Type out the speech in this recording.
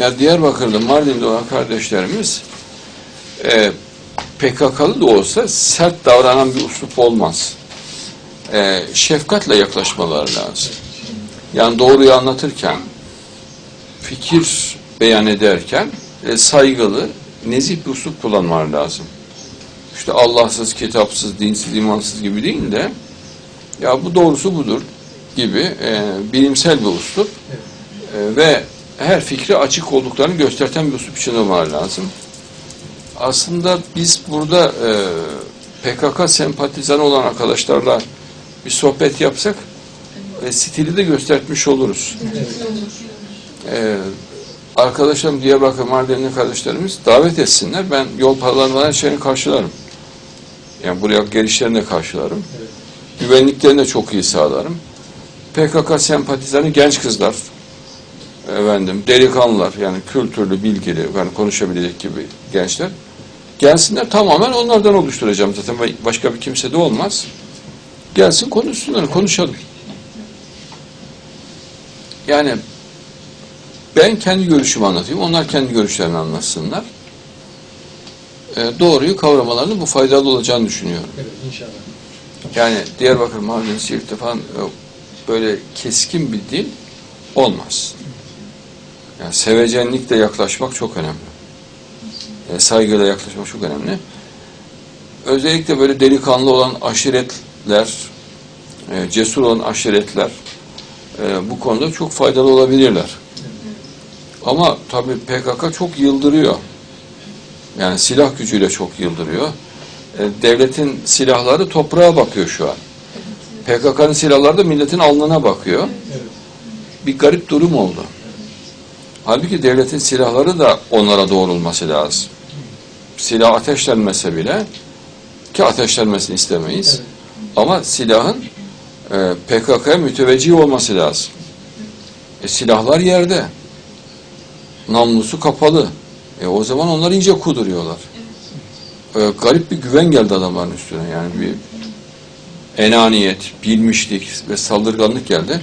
Ya Diyarbakır'da, Mardin'de olan kardeşlerimiz e, PKK'lı da olsa sert davranan bir uslup olmaz. E, şefkatle yaklaşmaları lazım. Yani doğruyu anlatırken, fikir beyan ederken e, saygılı, nezih bir uslup kullanmaları lazım. İşte Allahsız, kitapsız, dinsiz, imansız gibi değil de ya bu doğrusu budur gibi e, bilimsel bir uslup e, ve her fikre açık olduklarını gösterten bir uslup içinde olmaları lazım. Aslında biz burada e, PKK sempatizanı olan arkadaşlarla bir sohbet yapsak e, stili de göstermiş oluruz. E, arkadaşlarım Diyarbakır Mardinli kardeşlerimiz davet etsinler. Ben yol paralarından her şeyini karşılarım. Yani buraya gelişlerini de karşılarım. Güvenliklerini de çok iyi sağlarım. PKK sempatizanı genç kızlar, efendim, delikanlılar yani kültürlü, bilgili, yani konuşabilecek gibi gençler gelsinler tamamen onlardan oluşturacağım zaten başka bir kimse de olmaz. Gelsin konuşsunlar, konuşalım. Yani ben kendi görüşümü anlatayım, onlar kendi görüşlerini anlatsınlar. E, doğruyu kavramalarının bu faydalı olacağını düşünüyorum. Evet inşallah. Yani Diyarbakır, Siirt'te falan e, böyle keskin bir dil olmaz. Yani sevecenlikle yaklaşmak çok önemli. E, saygıyla yaklaşmak çok önemli. Özellikle böyle delikanlı olan aşiretler, e, cesur olan aşiretler e, bu konuda çok faydalı olabilirler. Ama tabii PKK çok yıldırıyor. Yani silah gücüyle çok yıldırıyor. E, devletin silahları toprağa bakıyor şu an. PKK'nın silahları da milletin alnına bakıyor. Bir garip durum oldu. Halbuki devletin silahları da onlara doğrulması lazım. Silah ateşlenmese bile ki ateşlenmesini istemeyiz. Evet. Ama silahın e, PKK'ya müteveccih olması lazım. E, silahlar yerde. Namlusu kapalı. E, o zaman onlar ince kuduruyorlar. E, garip bir güven geldi adamların üstüne. Yani bir enaniyet, bilmişlik ve saldırganlık geldi.